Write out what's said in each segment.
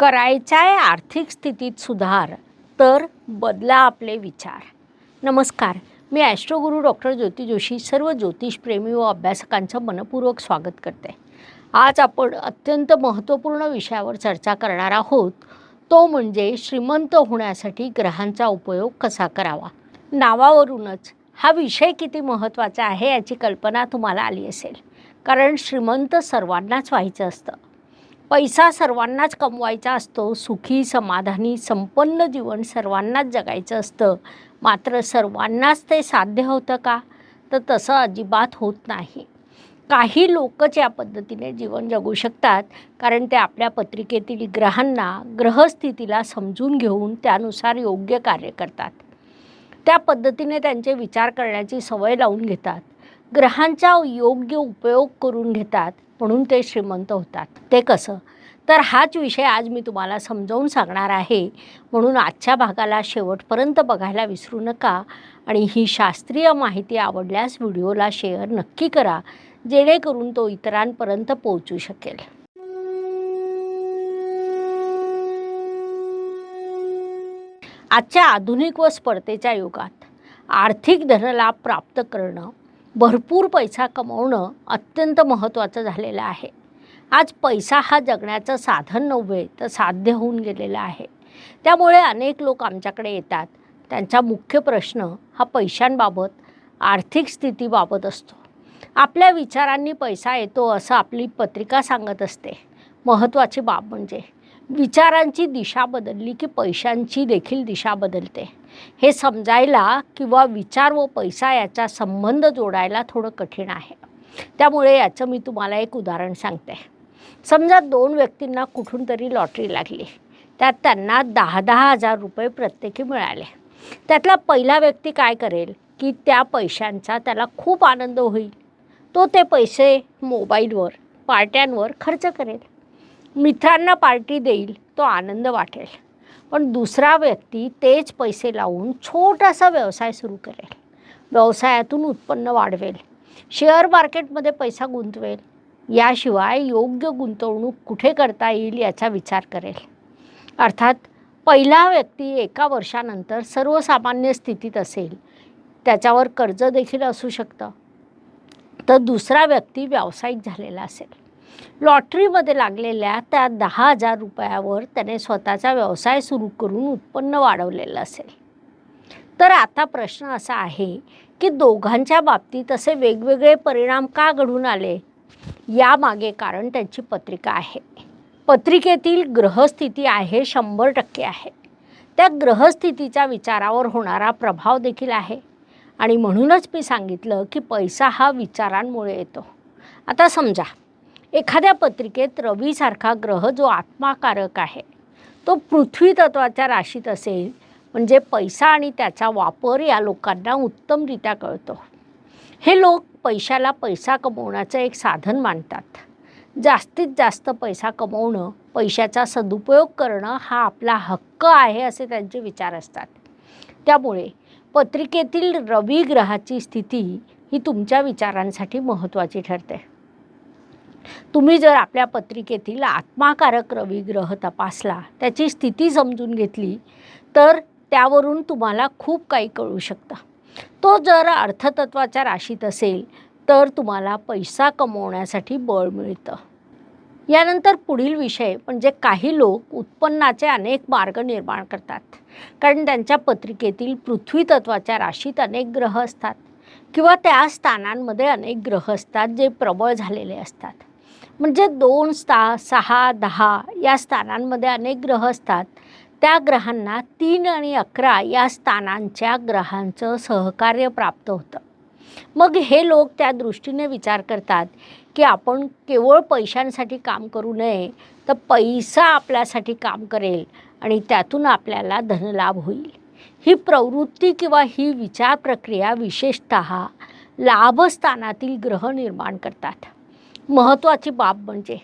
करायचा आहे आर्थिक स्थितीत सुधार तर बदला आपले विचार. नमस्कार मी ॲस्ट्रोगुरू डॉक्टर ज्योती जोशी सर्व ज्योतिषप्रेमी व अभ्यासकांचं मनपूर्वक स्वागत करते. आज आपण अत्यंत महत्त्वपूर्ण विषयावर चर्चा करणार आहोत. तो म्हणजे श्रीमंत होण्यासाठी ग्रहांचा उपयोग कसा करावा? नावावरूनच हा विषय किती महत्त्वाचा आहे याची कल्पना तुम्हाला आली असेल. कारण श्रीमंत सर्वांनाच व्हायचं असतं. पैसा सर्वांनाच कमवायचा असतो सुखी समाधानी संपन्न जीवन सर्वांनाच जगायचं असतं. मात्र सर्वांनाच ते साध्य होतं का? तर तसं अजिबात होत नाही. काही लोकच या पद्धतीने जीवन जगू शकतात कारण ते आपल्या पत्रिकेतील ग्रहांना ग्रहस्थितीला समजून घेऊन त्यानुसार योग्य कार्य करतात. त्या पद्धतीने त्यांचे विचार करण्याची सवय लावून घेतात. ग्रहांचा योग्य उपयोग करून घेतात. म्हणून ते श्रीमंत होतात. ते कसं? तर हाच विषय आज मी तुम्हाला समजावून सांगणार आहे. म्हणून आजच्या भागाला शेवटपर्यंत बघायला विसरू नका आणि ही शास्त्रीय माहिती आवडल्यास व्हिडिओला शेअर नक्की करा जेणेकरून तो इतरांपर्यंत पोहोचू शकेल. आजच्या आधुनिक व स्पर्धेच्या युगात आर्थिक धनलाभ प्राप्त करणं भरपूर पैसा कमवणं अत्यंत महत्त्वाचं झालेलं आहे. आज पैसा हा जगण्याचं साधन नव्हे तर साध्य होऊन गेलेलं आहे. त्यामुळे अनेक लोक आमच्याकडे येतात. त्यांचा मुख्य प्रश्न हा पैशांबाबत आर्थिक स्थितीबाबत असतो. आपल्या विचारांनी पैसा येतो असं आपली पत्रिका सांगत असते. महत्त्वाची बाब म्हणजे विचारांची दिशा बदलली की पैशांची देखील दिशा बदलते. हे समजायला किंवा विचार व पैसा याचा संबंध जोडायला थोडं कठीण आहे. त्यामुळे याचं मी तुम्हाला एक उदाहरण सांगते. समजा दोन व्यक्तींना कुठून तरी लॉटरी लागली. त्यात त्यांना दहा दहा हजार रुपये प्रत्येकी मिळाले. त्यातला पहिला व्यक्ती काय करेल की त्या पैशांचा त्याला खूप आनंद होईल. तो ते पैसे मोबाईलवर पार्ट्यांवर खर्च करेल. मित्रांना पार्टी देईल तो आनंद वाटेल. पण दुसरा व्यक्ती तेच पैसे लावून छोटासा व्यवसाय सुरू करेल. व्यवसायातून उत्पन्न वाढवेल. शेअर मार्केटमध्ये पैसा गुंतवेल. याशिवाय योग्य गुंतवणूक कुठे करता येईल याचा विचार करेल. अर्थात पहिला व्यक्ती एका वर्षानंतर सर्वसामान्य स्थितीत असेल त्याच्यावर कर्ज देखील असू शकतं. तर दुसरा व्यक्ती व्यावसायिक झालेला असेल. लॉटरीमध्ये लागलेल्या त्या दहा हजार रुपयावर त्याने स्वतःचा व्यवसाय सुरू करून उत्पन्न वाढवलेलं असेल. तर आता प्रश्न असा आहे की दोघांच्या बाबतीत असे वेगवेगळे परिणाम का घडून आले? यामागे कारण त्यांची पत्रिका आहे. पत्रिकेतील ग्रहस्थिती आहे शंभर टक्के आहे. त्या ग्रहस्थितीच्या विचारावर होणारा प्रभाव देखील आहे. आणि म्हणूनच मी सांगितलं की पैसा हा विचारांमुळे येतो. आता समजा एखाद्या पत्रिकेत रवीसारखा ग्रह जो आत्माकारक आहे तो पृथ्वी तत्वाच्या राशीत असेल म्हणजे पैसा आणि त्याचा वापर या लोकांना उत्तमरित्या कळतो. हे लोक पैशाला पैसा कमवण्याचं एक साधन मानतात. जास्तीत जास्त पैसा कमवणं पैशाचा सदुपयोग करणं हा आपला हक्क आहे असे त्यांचे विचार असतात. त्यामुळे पत्रिकेतील रवी ग्रहाची स्थिती ही तुमच्या विचारांसाठी महत्त्वाची ठरते. तुम्ही जर आपल्या पत्रिकेतील आत्माकारक रवी ग्रह तपासला त्याची स्थिती समजून घेतली तर त्यावरून तुम्हाला खूप काही कळू शकतं. तो जर अर्थतत्वाच्या राशीत असेल तर तुम्हाला पैसा कमवण्यासाठी बळ मिळतं. यानंतर पुढील विषय म्हणजे काही लोक उत्पन्नाचे अनेक मार्ग निर्माण करतात कारण त्यांच्या पत्रिकेतील पृथ्वी तत्वाच्या राशीत अनेक ग्रह असतात किंवा त्या स्थानांमध्ये अनेक ग्रह असतात जे प्रबळ झालेले असतात. म्हणजे दोन स्था सहा दहा या स्थानांमध्ये अनेक ग्रह असतात. त्या ग्रहांना तीन आणि अकरा या स्थानांच्या ग्रहांचं सहकार्य प्राप्त होतं. मग हे लोक त्या दृष्टीने विचार करतात की आपण केवळ पैशांसाठी काम करू नये तर पैसा आपल्यासाठी काम करेल आणि त्यातून आपल्याला धनलाभ होईल. ही प्रवृत्ती किंवा ही विचार प्रक्रिया विशेषत लाभस्थानातील ग्रह निर्माण करतात. महत्त्वाची बाब म्हणजे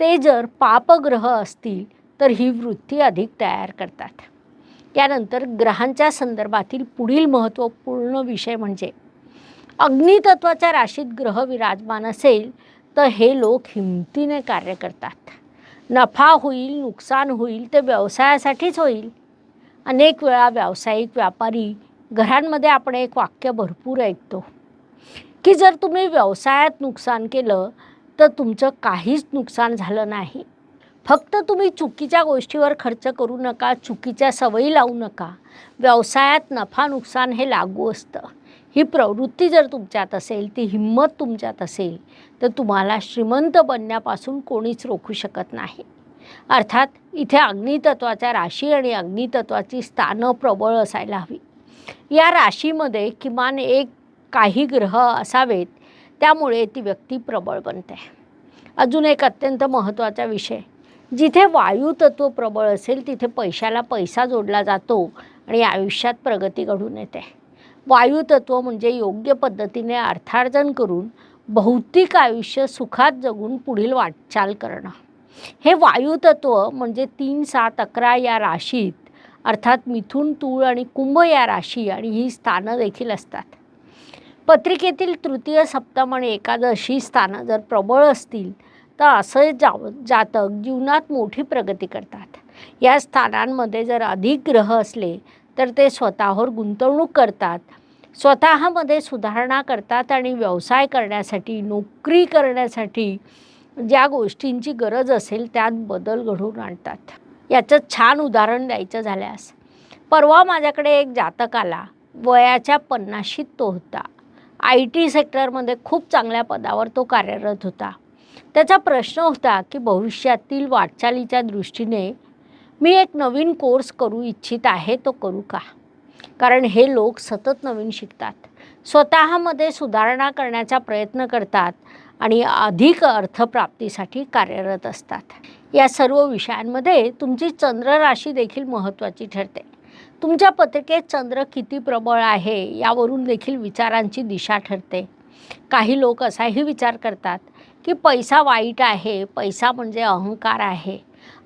ते जर पापग्रह असतील तर ही वृत्ती अधिक तयार करतात. त्यानंतर ग्रहांच्या संदर्भातील पुढील महत्त्वपूर्ण विषय म्हणजे अग्नितत्वाच्या राशीत ग्रह विराजमान असेल तर हे लोक हिमतीने कार्य करतात. नफा होईल नुकसान होईल ते व्यवसायासाठीच होईल. अनेक वेळा व्यावसायिक व्यापारी घरांमध्ये आपण एक वाक्य भरपूर ऐकतो की जर तुम्ही व्यवसायात नुकसान केलं तर तुमचं काहीच नुकसान झालं नाही. फक्त तुम्ही चुकीच्या गोष्टीवर खर्च करू नका चुकीच्या सवयी लावू नका. व्यवसायात नफा नुकसान हे लागू असतं. ही प्रवृत्ती जर तुमच्यात असेल ती हिंमत तुमच्यात असेल तर तुम्हाला श्रीमंत बनण्यापासून कोणीच रोखू शकत नाही. अर्थात इथे अग्नितत्वाच्या राशी आणि अग्नितत्वाची स्थानं प्रबळ असायला हवी. या राशीमध्ये किमान एक काही ग्रह असावेत त्यामुळे ती व्यक्ती प्रबळ बनते. अजून एक अत्यंत महत्त्वाचा विषय. जिथे वायुतत्व प्रबळ असेल तिथे पैशाला पैसा जोडला जातो आणि आयुष्यात प्रगती घडून येते. वायुतत्व म्हणजे योग्य पद्धतीने अर्थार्जन करून भौतिक आयुष्य सुखात जगून पुढील वाटचाल करणं. हे वायुतत्व म्हणजे तीन सात अकरा या राशीत अर्थात मिथुन तूळ आणि कुंभ या राशी आणि ही स्थानं देखील असतात. पत्रिकेतील तृतीय सप्तम आणि एकादशी स्थानं जर प्रबळ असतील तर असं जाव जातक जीवनात मोठी प्रगती करतात. या स्थानांमध्ये जर अधिक ग्रह असले तर ते स्वतःवर गुंतवणूक करतात. स्वतःमध्ये सुधारणा करतात आणि व्यवसाय करण्यासाठी नोकरी करण्यासाठी ज्या गोष्टींची गरज असेल त्यात बदल घडवून आणतात. याचं छान उदाहरण द्यायचं झाल्यास परवा माझ्याकडे एक जातक आला. वयाच्या पन्नाशीत तो होता. आय टी सेक्टरमध्ये खूप चांगल्या पदावर तो कार्यरत होता. त्याचा प्रश्न होता की भविष्यातील वाटचालीच्या दृष्टीने मी एक नवीन कोर्स करू इच्छित आहे तो करू का? कारण हे लोक सतत नवीन शिकतात. स्वतःमध्ये सुधारणा करण्याचा प्रयत्न करतात आणि अधिक अर्थप्राप्तीसाठी कार्यरत असतात. या सर्व विषयांमध्ये तुमची चंद्र राशी देखील महत्त्वाची ठरते. तुमच्या पत्रिकेत चंद्र किती प्रबळ आहे यावरून देखील विचारांची दिशा ठरते. काही लोक असाही विचार करतात की पैसा वाईट आहे पैसा म्हणजे अहंकार आहे.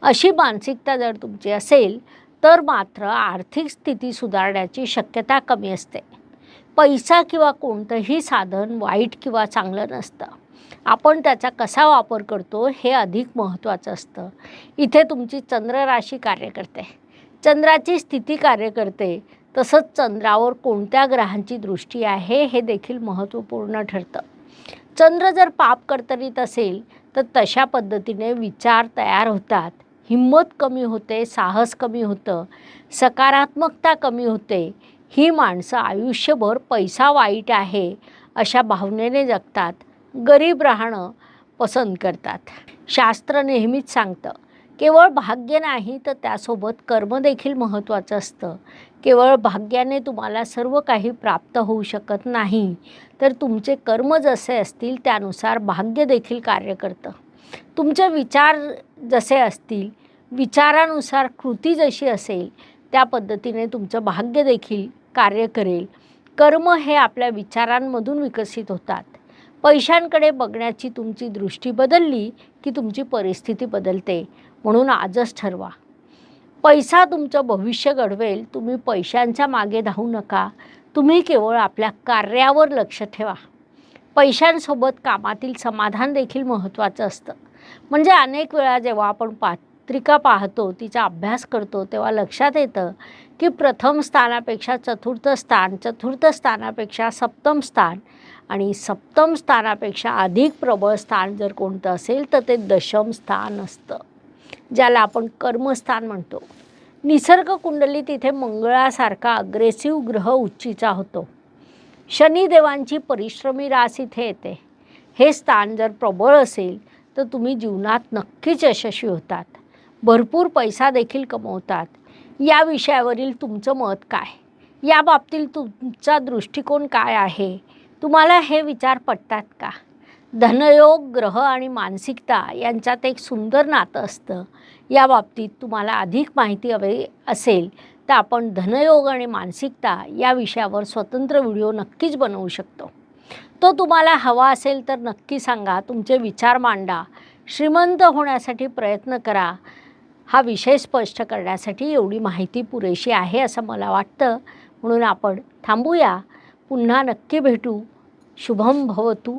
अशी मानसिकता जर तुमची असेल तर मात्र आर्थिक स्थिती सुधारण्याची शक्यता कमी असते. पैसा किंवा कोणतंही साधन वाईट किंवा चांगलं नसतं. आपण त्याचा कसा वापर करतो हे अधिक महत्त्वाचं असतं. इथे तुमची चंद्र राशी कार्य करते. चंद्राची स्थिती कार्य करते. तसंच चंद्रावर कोणत्या ग्रहांची दृष्टी आहे हे देखील महत्त्वपूर्ण ठरतं. चंद्र जर पाप कर्तरीत असेल तर तशा पद्धतीने विचार तयार होतात. हिंमत कमी होते साहस कमी होतं सकारात्मकता कमी होते. ही माणसं आयुष्यभर पैसा वाईट आहे अशा भावनेने जगतात. गरीब राहणं पसंत करतात. शास्त्र नेहमीच सांगतं केवळ भाग्य नाही तर त्यासोबत कर्मदेखील महत्त्वाचं असतं. केवळ भाग्याने तुम्हाला सर्व काही प्राप्त होऊ शकत नाही तर तुमचे कर्म जसे असतील त्यानुसार भाग्य देखील कार्य करतं. तुमचे विचार जसे असतील विचारानुसार कृती जशी असेल त्या पद्धतीने तुमचं भाग्य देखील कार्य करेल. कर्म हे आपल्या विचारांमधून विकसित होतात. पैशांकडे बघण्याची तुमची दृष्टी बदलली की तुमची परिस्थिती बदलते. म्हणून आजच ठरवा. पैसा तुमचं भविष्य घडवेल तुम्ही पैशांच्या मागे धावू नका. तुम्ही केवळ आपल्या कार्यावर लक्ष ठेवा. पैशांसोबत कामातील समाधान देखील महत्त्वाचं असतं. म्हणजे अनेक वेळा जेव्हा आपण पात्रिका पाहतो तिचा अभ्यास करतो तेव्हा लक्षात येतं की प्रथम स्थानापेक्षा चतुर्थ स्थान चतुर्थ स्थानापेक्षा सप्तम स्थान आणि सप्तम स्थानापेक्षा अधिक प्रबळ स्थान जर कोणतं असेल तर ते दशम स्थान असतं. ज्याला आपण कर्मस्थान म्हणतो. निसर्ग कुंडली तिथे मंगळासारखा अग्रेसिव्ह ग्रह उच्चीचा होतो. शनिदेवांची परिश्रमी रास इथे येते. हे स्थान जर प्रबळ असेल तर तुम्ही जीवनात नक्कीच यशस्वी होतात. भरपूर पैसा देखील कमवतात. या विषयावरील तुमचं मत काय? या बाबतीत तुमचा दृष्टिकोन काय आहे? तुम्हाला हे विचार पटतात का? धनयोग ग्रह आणि मानसिकता यांच्यात एक सुंदर नातं असतं. या बाबतीत तुम्हाला अधिक माहिती हवी असेल तर आपण धनयोग आणि मानसिकता या विषयावर स्वतंत्र व्हिडिओ नक्कीच बनवू शकतो. तो तुम्हाला हवा असेल तर नक्की सांगा तुमचे विचार मांडा श्रीमंत होण्यासाठी प्रयत्न करा हा विषय स्पष्ट करण्यासाठी एवढी माहिती पुरेशी आहे असं मला वाटतं. म्हणून आपण थांबूया. पुन्हा नक्की भेटू. शुभम भवतू.